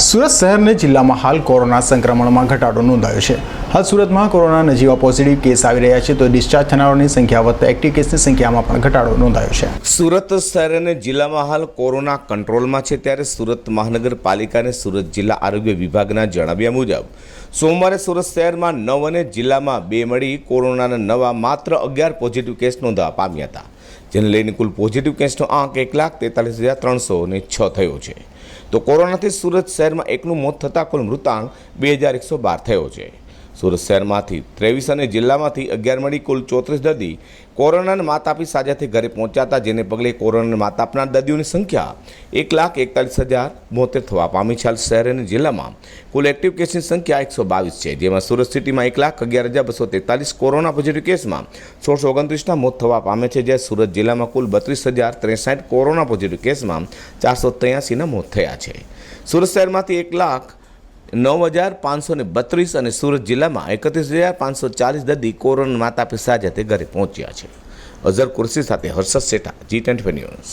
સુરત શહેરને જિલ્લામાં હાલ કોરોના સંક્રમણમાં ઘટાડો નોંધાયો છે. હાલ સુરતમાં કોરોના નજીવા પોઝિટિવ કેસ આવી રહ્યા છે તો ડિસ્ચાર્જ થનારાની સંખ્યા વધતા એક્ટિવ કેસની સંખ્યામાં પણ ઘટાડો નોંધાયો છે. સુરત શહેર અને જિલ્લામાં હાલ કોરોના કંટ્રોલમાં છે ત્યારે સુરત મહાનગરપાલિકા અને સુરત જિલ્લા આરોગ્ય વિભાગના જણાવ્યા મુજબ, સોમવારે સુરત શહેરમાં નવ અને જિલ્લામાં બે મળી કોરોનાના નવા માત્ર અગિયાર પોઝિટિવ કેસ નોંધવા પામ્યા હતા. જેને લઈને કુલ પોઝિટિવ કેસનો આંક એક લાખ તેતાલીસ હજાર ત્રણસો ને છ થયો છે. તો કોરોનાથી સુરત શહેરમાં એકનું મોત થતાં કુલ મૃતાંક બે હજાર એકસો બાર થયો છે. સુરત શહેરમાંથી. ત્રેવીસ અને જિલ્લામાંથી અગિયાર મળી કુલ ચોત્રીસ દર્દી કોરોનાના માતાપી સાજાથી ઘરે પહોંચ્યા હતા, જેને પગલે કોરોનાને માતા આપનાર દર્દીઓની સંખ્યા એક લાખ એકતાલીસ હજાર બોતેર થવા પામી છે. શહેર અને જિલ્લામાં કુલ એક્ટિવ કેસની સંખ્યા એકસો બાવીસ છે. જેમાં સુરત સિટીમાં એક લાખ અગિયાર હજાર બસો તેતાલીસ કોરોના પોઝિટિવ કેસમાં સોળસો ઓગણત્રીસના મોત થવા પામે છે, જ્યારે સુરત જિલ્લામાં કુલ બત્રીસ હજાર ત્રેસઠ કોરોના પોઝિટિવ કેસમાં ચારસો ત્યાસીના મોત થયા છે. સુરત શહેરમાંથી એક લાખ નવ હજાર પાંચસો ને બત્રીસ અને સુરત જિલ્લામાં એકત્રીસ હજાર પાંચસો ચાલીસ દર્દી કોરોના માતા પિતા સાથે ઘરે પહોંચ્યા છે. અઝર કુર્સી સાથે હર્ષદ શેઠા જી ટ્વેન્ટી ન્યૂઝ